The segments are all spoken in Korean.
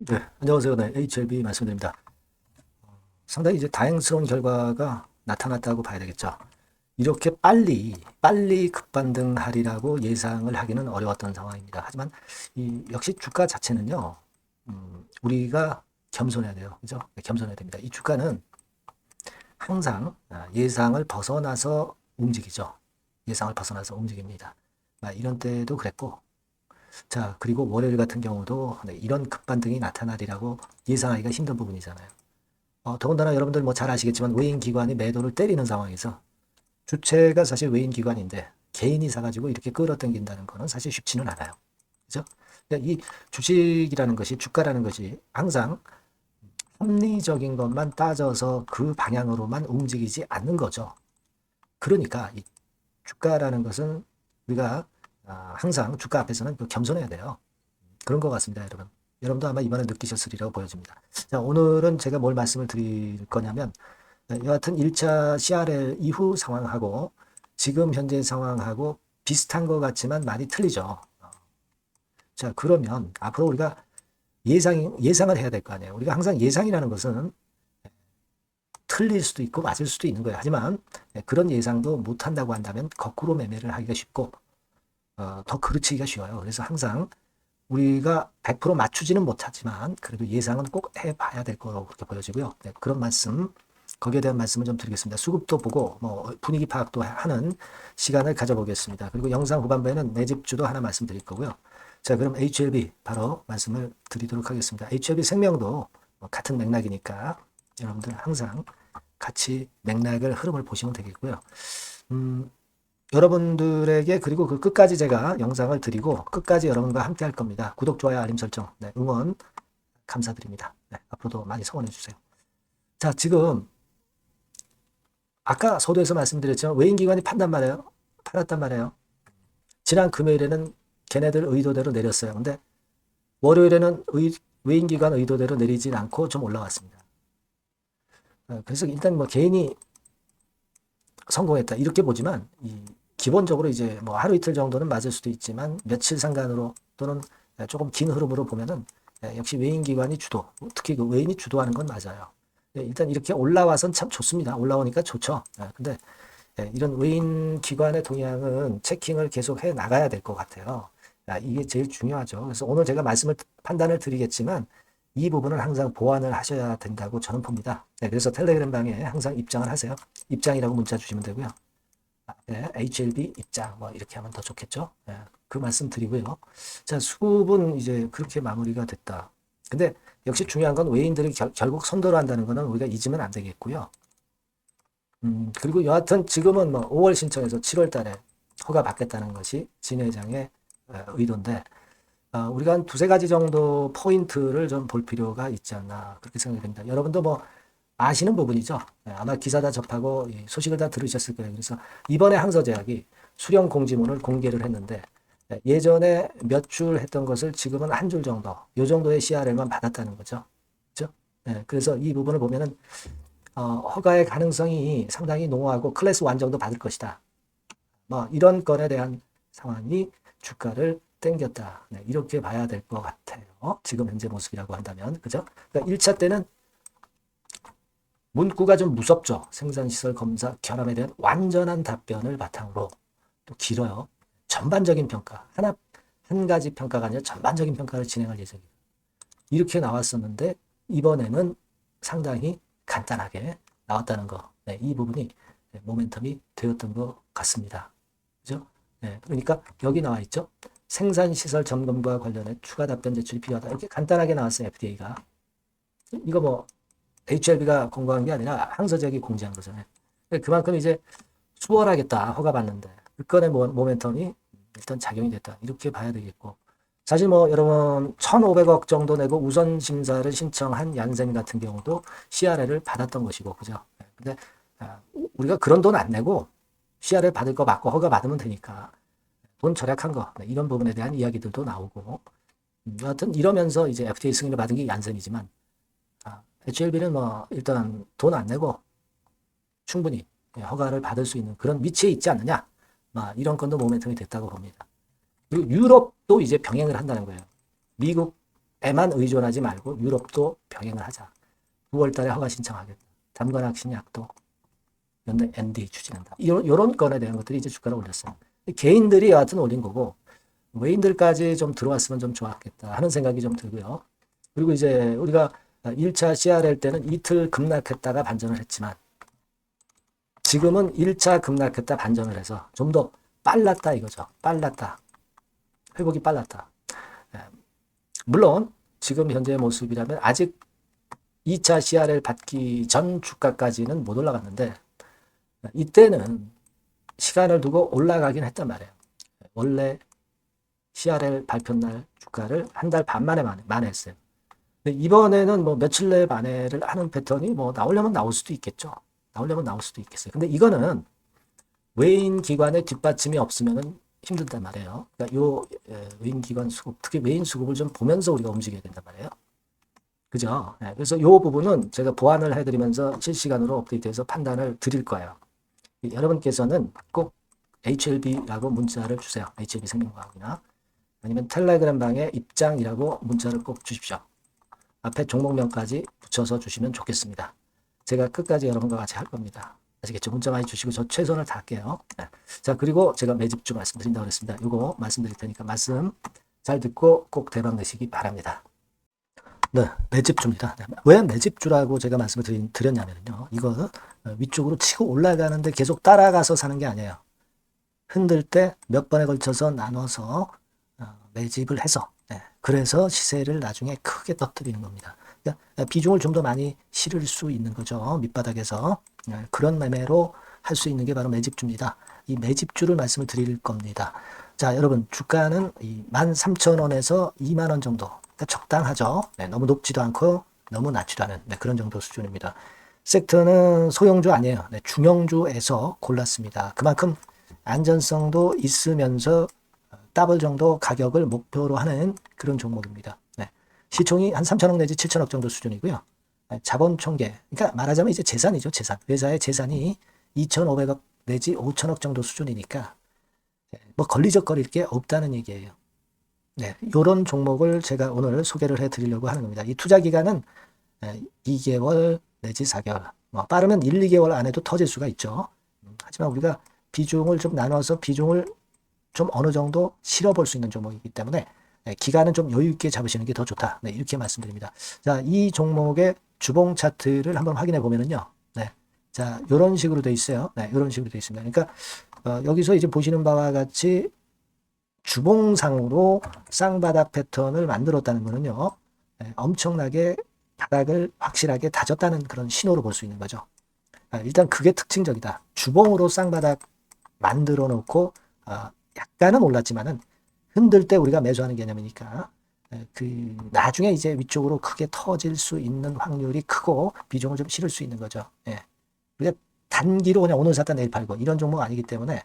네, 안녕하세요. 네, HLB 말씀드립니다. 어, 상당히 이제 다행스러운 결과가 나타났다고 봐야 되겠죠. 이렇게 빨리, 빨리 급반등하리라고 예상을 하기는 어려웠던 상황입니다. 하지만 이 역시 주가 자체는요, 음, 우리가 겸손해야 돼요. 그죠? 네, 겸손해야 됩니다. 이 주가는 항상 아, 예상을 벗어나서 움직이죠. 예상을 벗어나서 움직입니다. 아, 이런 때도 그랬고, 자, 그리고 월요일 같은 경우도 네, 이런 급반등이 나타나리라고 예상하기가 힘든 부분이잖아요. 어, 더군다나 여러분들 뭐 잘 아시겠지만 외인 기관이 매도를 때리는 상황에서 주체가 사실 외인 기관인데 개인이 사가지고 이렇게 끌어당긴다는 거는 사실 쉽지는 않아요. 그죠? 그러니까 이 주식이라는 것이 주가라는 것이 항상 합리적인 것만 따져서 그 방향으로만 움직이지 않는 거죠. 그러니까 이 주가라는 것은 우리가 아, 항상 주가 앞에서는 그 겸손해야 돼요. 그런 것 같습니다, 여러분. 여러분도 아마 이번에 느끼셨으리라고 보여집니다. 자, 오늘은 제가 뭘 말씀을 드릴 거냐면, 네, 여하튼 1차 CRL 이후 상황하고 지금 현재 상황하고 비슷한 것 같지만 많이 틀리죠. 자, 그러면 앞으로 우리가 예상, 예상을 해야 될 거 아니에요. 우리가 항상 예상이라는 것은 틀릴 수도 있고 맞을 수도 있는 거예요. 하지만 네, 그런 예상도 못 한다고 한다면 거꾸로 매매를 하기가 쉽고 어, 더 그르치기가 쉬워요. 그래서 항상 우리가 100% 맞추지는 못하지만 그래도 예상은 꼭 해봐야 될 거라고 그렇게 보여지고요. 네, 그런 말씀 거기에 대한 말씀을 좀 드리겠습니다. 수급도 보고 뭐 분위기 파악도 하는 시간을 가져보겠습니다. 그리고 영상 후반부에는 내 집주도 하나 말씀드릴 거고요. 자, 그럼 HLB 바로 말씀을 드리도록 하겠습니다. HLB 생명도 뭐 같은 맥락이니까 여러분들 항상 같이 맥락을 흐름을 보시면 되겠고요. 음, 여러분들에게 그리고 그 끝까지 제가 영상을 드리고 끝까지 여러분과 함께 할 겁니다. 구독, 좋아요, 알림 설정, 네, 응원 감사드립니다. 네, 앞으로도 많이 성원해 주세요. 자, 지금 아까 서두에서 말씀드렸지만 외인 기관이 판단 말이에요. 팔았단 말이에요. 지난 금요일에는 걔네들 의도대로 내렸어요. 근데 월요일에는 의, 외인 기관 의도대로 내리진 않고 좀 올라왔습니다. 어, 그래서 일단 뭐 개인이 성공했다 이렇게 보지만 이 기본적으로 이제 뭐 하루 이틀 정도는 맞을 수도 있지만 며칠 상간으로 또는 조금 긴 흐름으로 보면은 역시 외인 기관이 주도 특히 그 외인이 주도하는 건 맞아요. 예, 일단 이렇게 올라와선 참 좋습니다. 올라오니까 좋죠. 예, 근데 예, 이런 외인 기관의 동향은 체킹을 계속 해 나가야 될 것 같아요. 이게 제일 중요하죠. 그래서 오늘 제가 말씀을 판단을 드리겠지만 이 부분은 항상 보완을 하셔야 된다고 저는 봅니다. 네, 그래서 텔레그램 방에 항상 입장을 하세요. 입장이라고 문자 주시면 되고요. 네, HLB 입장 뭐 이렇게 하면 더 좋겠죠. 네, 그 말씀 드리고요. 자 수급은 이제 그렇게 마무리가 됐다. 근데 역시 중요한 건 외인들이 결, 결국 선도를 한다는 거는 우리가 잊으면 안 되겠고요. 음, 그리고 여하튼 지금은 뭐 5월 신청해서 7월 달에 허가 받겠다는 것이 진 회장의 의도인데 어, 우리가 한 두세 가지 정도 포인트를 좀 볼 필요가 있지 않나 그렇게 생각이 됩니다. 여러분도 뭐 아시는 부분이죠. 네, 아마 기사 다 접하고 소식을 다 들으셨을 거예요. 그래서 이번에 항서제약이 수령 공지문을 공개를 했는데 네, 예전에 몇 줄 했던 것을 지금은 한 줄 정도, 요 정도의 CRL만 받았다는 거죠. 그렇죠? 네, 그래서 이 부분을 보면은 어, 허가의 가능성이 상당히 농후하고 클래스 완 정도 받을 것이다. 뭐 이런 건에 대한 상황이 주가를 땡겼다. 네, 이렇게 봐야 될 것 같아요. 지금 현재 모습이라고 한다면. 그죠? 그러니까 1차 때는 문구가 좀 무섭죠. 생산시설 검사 결함에 대한 완전한 답변을 바탕으로 또 길어요. 전반적인 평가. 하나, 한 가지 평가가 아니라 전반적인 평가를 진행할 예정이에요. 이렇게 나왔었는데 이번에는 상당히 간단하게 나왔다는 거. 네, 이 부분이 모멘텀이 되었던 것 같습니다. 그죠? 네, 그러니까 여기 나와 있죠. 생산시설 점검과 관련해 추가 답변 제출이 필요하다. 이렇게 간단하게 나왔어요, FDA가. 이거 뭐, HLB가 공고한 게 아니라 항서제약이 공지한 거잖아요. 그만큼 이제 수월하겠다, 허가 받는데. 그 건의 모멘텀이 일단 작용이 됐다. 이렇게 봐야 되겠고. 사실 뭐, 여러분, 1,500억 정도 내고 우선 심사를 신청한 얀센 같은 경우도 CRL을 받았던 것이고, 그죠? 근데, 아, 우리가 그런 돈 안 내고 CRL 받을 거 맞고 허가 받으면 되니까. 돈 절약한 거 네, 이런 부분에 대한 이야기들도 나오고 음, 여하튼 이러면서 이제 FTA 승인을 받은 게 얀센이지만 아, HLB는 뭐 일단 돈 안 내고 충분히 허가를 받을 수 있는 그런 위치에 있지 않느냐 막 이런 건도 모멘텀이 됐다고 봅니다. 그리고 유럽도 이제 병행을 한다는 거예요. 미국 미국에만 의존하지 말고 유럽도 병행을 하자. 9월 달에 허가 신청하겠다. 담관학 신 약도 연내 ND 추진한다. 이런, 이런 건에 대한 것들이 이제 주가를 올렸어요. 개인들이 여하튼 올린 거고, 외인들까지 좀 들어왔으면 좀 좋았겠다 하는 생각이 좀 들고요. 그리고 이제 우리가 1차 CRL 때는 이틀 급락했다가 반전을 했지만, 지금은 1차 급락했다 반전을 해서 좀 더 빨랐다 이거죠. 빨랐다. 회복이 빨랐다. 예. 물론 지금 현재의 모습이라면 아직 2차 CRL 받기 전 주가까지는 못 올라갔는데 이때는 시간을 두고 올라가긴 했단 말이에요. 원래 CRL 발표 날 주가를 한 달 반 만에 만- 만회했어요. 이번에는 뭐 며칠 내에 만회를 하는 패턴이 뭐 나오려면 나올 수도 있겠죠. 나오려면 나올 수도 있겠어요. 근데 이거는 외인 기관의 뒷받침이 없으면은 힘들단 말이에요. 그러니까 요 에, 외인 기관 수급, 특히 외인 수급을 좀 보면서 우리가 움직여야 된단 말이에요. 그죠? 예, 그래서 요 부분은 제가 보완을 해드리면서 실시간으로 업데이트해서 판단을 드릴 거예요. 이 여러분께서는 꼭 HLB라고 문자를 주세요. HLB 생명과학이나 아니면 텔레그램 방에 입장이라고 문자를 꼭 주십시오. 앞에 종목명까지 붙여서 주시면 좋겠습니다. 제가 끝까지 여러분과 같이 할 겁니다. 아시겠죠? 문자 많이 주시고 저 최선을 다할게요. 네. 자 그리고 제가 매집주 말씀드린다고 그랬습니다. 요거 말씀드릴 테니까 말씀 잘 듣고 꼭 대박 내시기 바랍니다. 네, 매집주입니다. 네, 왜 매집주라고 제가 말씀을 드린, 드렸냐면요. 이거 위쪽으로 치고 올라가는데 계속 따라가서 사는 게 아니에요. 흔들 때 몇 번에 걸쳐서 나눠서 어, 매집을 해서 네, 그래서 시세를 나중에 크게 터뜨리는 겁니다. 그러니까 비중을 좀 더 많이 실을 수 있는 거죠. 밑바닥에서 네, 그런 매매로 할 수 있는 게 바로 매집주입니다. 이 매집주를 말씀을 드릴 겁니다. 자, 여러분 주가는 이 13,000원에서 2만 원 정도. 그러니까 적당하죠. 네, 너무 높지도 않고 너무 낮지도 않은 네, 그런 정도 수준입니다. 섹터는 소형주 아니에요. 네, 중형주에서 골랐습니다. 그만큼 안전성도 있으면서 더블 정도 가격을 목표로 하는 그런 종목입니다. 네. 시총이 한 3천억 내지 7천억 정도 수준이고요. 네, 자본 총계, 그러니까 말하자면 이제 재산이죠, 재산. 회사의 재산이 2,500억 내지 5천억 정도 수준이니까 네, 뭐 걸리적거릴 게 없다는 얘기예요. 네, 이런 종목을 제가 오늘 소개를 해드리려고 하는 겁니다. 이 투자 기간은 2개월 내지 4개월, 뭐 빠르면 1, 2개월 안에도 터질 수가 있죠. 음, 하지만 우리가 비중을 좀 나눠서 비중을 좀 어느 정도 실어볼 수 있는 종목이기 때문에 네, 기간은 좀 여유 있게 잡으시는 게 더 좋다. 네, 이렇게 말씀드립니다. 자, 이 종목의 주봉 차트를 한번 확인해 보면은요. 네. 자, 이런 식으로 돼 있어요. 네, 이런 식으로 돼 있습니다. 그러니까 어, 여기서 이제 보시는 바와 같이 주봉상으로 쌍바닥 패턴을 만들었다는 거는요. 네, 엄청나게 바닥을 확실하게 다졌다는 그런 신호로 볼 수 있는 거죠. 아, 일단 그게 특징적이다. 주봉으로 쌍바닥 만들어 놓고 어, 약간은 올랐지만은 흔들 때 우리가 매수하는 개념이니까 에, 그 나중에 이제 위쪽으로 크게 터질 수 있는 확률이 크고 비중을 좀 실을 수 있는 거죠. 예. 단기로 그냥 오늘 샀다 내일 팔고 이런 종목 아니기 때문에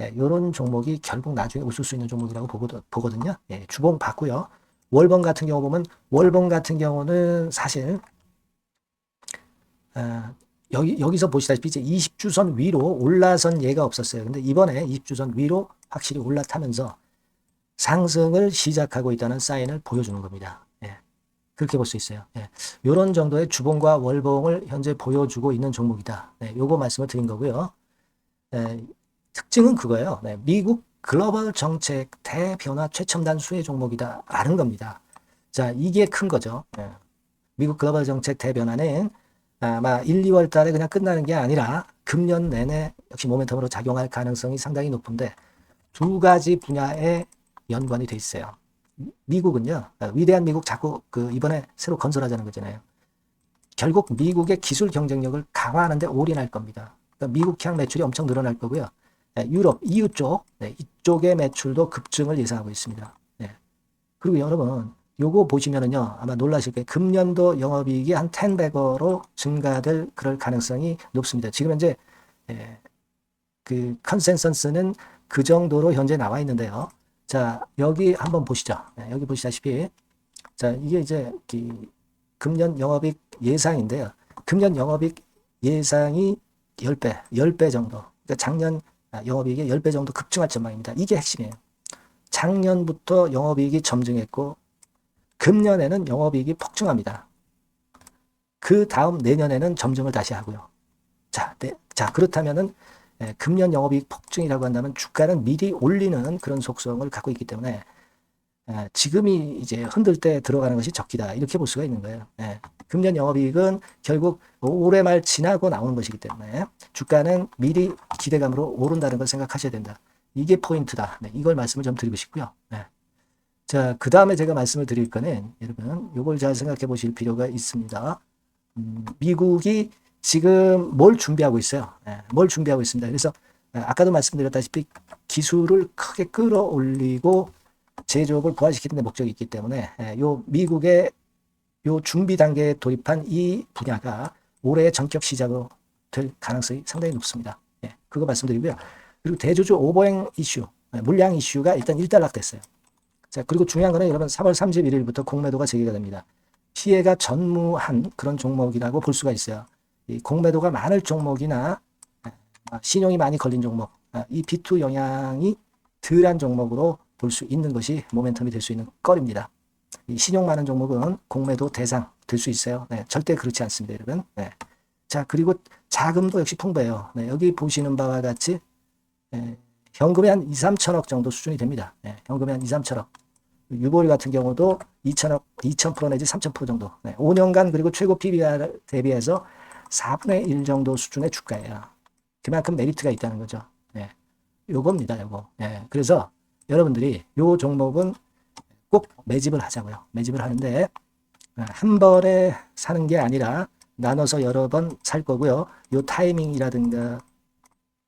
예, 이런 종목이 결국 나중에 웃을 수 있는 종목이라고 보거든, 보거든요. 예, 주봉 봤고요. 월봉 같은 경우 보면 월봉 같은 경우는 사실 어, 여기 여기서 보시다시피 이제 20주선 위로 올라선 예가 없었어요. 근데 이번에 20주선 위로 확실히 올라타면서 상승을 시작하고 있다는 사인을 보여주는 겁니다. 예. 그렇게 볼 수 있어요. 예. 이런 정도의 주봉과 월봉을 현재 보여주고 있는 종목이다. 네, 요거 말씀을 드린 거고요. 예, 특징은 그거예요. 네, 미국 글로벌 정책 대변화 최첨단 수혜 종목이다라는 겁니다. 자, 이게 큰 거죠. 예. 미국 글로벌 정책 대변화는 아마 1, 2월 달에 그냥 끝나는 게 아니라 금년 내내 역시 모멘텀으로 작용할 가능성이 상당히 높은데 두 가지 분야에 연관이 돼 있어요. 미국은요, 위대한 미국 자꾸 그 이번에 새로 건설하자는 거잖아요. 결국 미국의 기술 경쟁력을 강화하는데 올인할 겁니다. 그러니까 미국향 매출이 엄청 늘어날 거고요. 네, 유럽, EU 쪽, 네, 이쪽의 매출도 급증을 예상하고 있습니다. 네. 그리고 여러분, 요거 보시면은요, 아마 놀라실 거예요. 금년도 영업이익이 한 10배거로 증가될 그럴 가능성이 높습니다. 지금 현재, 예, 그 컨센서스는 그 정도로 현재 나와 있는데요. 자, 여기 한번 보시죠. 네, 여기 보시다시피, 자, 이게 이제 그 금년 영업이익 예상인데요. 금년 영업이익 예상이 10배, 10배 정도. 그러니까 작년 영업이익이 10배 정도 급증할 전망입니다. 이게 핵심이에요. 작년부터 영업이익이 점증했고, 금년에는 영업이익이 폭증합니다. 그 다음 내년에는 점증을 다시 하고요. 자, 네, 자 그렇다면은 예, 금년 영업이익 폭증이라고 한다면 주가는 미리 올리는 그런 속성을 갖고 있기 때문에 예, 지금이 이제 흔들 때 들어가는 것이 적기다 이렇게 볼 수가 있는 거예요. 예, 금년 영업이익은 결국 올해 말 지나고 나오는 것이기 때문에 주가는 미리 기대감으로 오른다는 걸 생각하셔야 된다. 이게 포인트다. 네, 이걸 말씀을 좀 드리고 싶고요. 네. 자, 그 다음에 제가 말씀을 드릴 거는 여러분 이걸 잘 생각해 보실 필요가 있습니다. 음, 미국이 지금 뭘 준비하고 있어요? 예, 뭘 준비하고 있습니다. 그래서 예, 아까도 말씀드렸다시피 기술을 크게 끌어올리고 제조업을 부활시키는 데 목적이 있기 때문에 예, 요 미국의 요 준비 단계에 돌입한 이 분야가 올해 전격 시작으로 될 가능성이 상당히 높습니다. 예, 그거 말씀드리고요. 그리고 대조주 오버행 이슈, 예, 물량 이슈가 일단 일단락됐어요. 자, 그리고 중요한 거는 여러분 3월 31일부터 공매도가 재개가 됩니다. 피해가 전무한 그런 종목이라고 볼 수가 있어요. 이 공매도가 많을 종목이나 아, 신용이 많이 걸린 종목, 아, 이 B2 영향이 덜한 종목으로 볼 수 있는 것이 모멘텀이 될 수 있는 거리입니다. 이 신용 많은 종목은 공매도 대상 될 수 있어요. 네, 절대 그렇지 않습니다, 여러분. 네. 자, 그리고 자금도 역시 풍부해요. 네, 여기 보시는 바와 같이 네, 현금이 한 2, 3천억 정도 수준이 됩니다. 네, 현금이 한 2, 3천억. 유보리 같은 경우도 2천억, 2,000% 내지 3,000% 정도. 네, 5년간 그리고 최고 PBR 대비해서 4분의 1 정도 수준의 주가예요. 그만큼 메리트가 있다는 거죠. 네, 요겁니다, 요거. 네, 그래서 여러분들이 요 종목은 꼭 매집을 하자고요. 매집을 하는데 한 번에 사는 게 아니라 나눠서 여러 번 살 거고요. 요 타이밍이라든가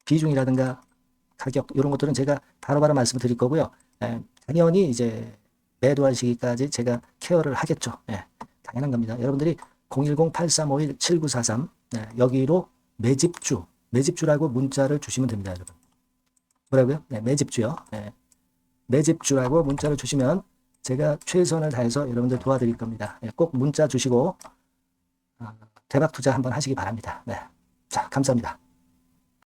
비중이라든가 가격 이런 것들은 제가 바로바로 말씀을 드릴 거고요. 예, 당연히 이제 매도할 시기까지 제가 케어를 하겠죠. 예, 당연한 겁니다. 여러분들이 010-8351-7943 예, 여기로 매집주, 매집주라고 문자를 주시면 됩니다, 여러분. 뭐라고요? 네, 매집주요. 예, 매집주라고 문자를 주시면 제가 최선을 다해서 여러분들 도와드릴 겁니다. 예, 꼭 문자 주시고 아, 대박 투자 한번 하시기 바랍니다. 네. 자, 감사합니다.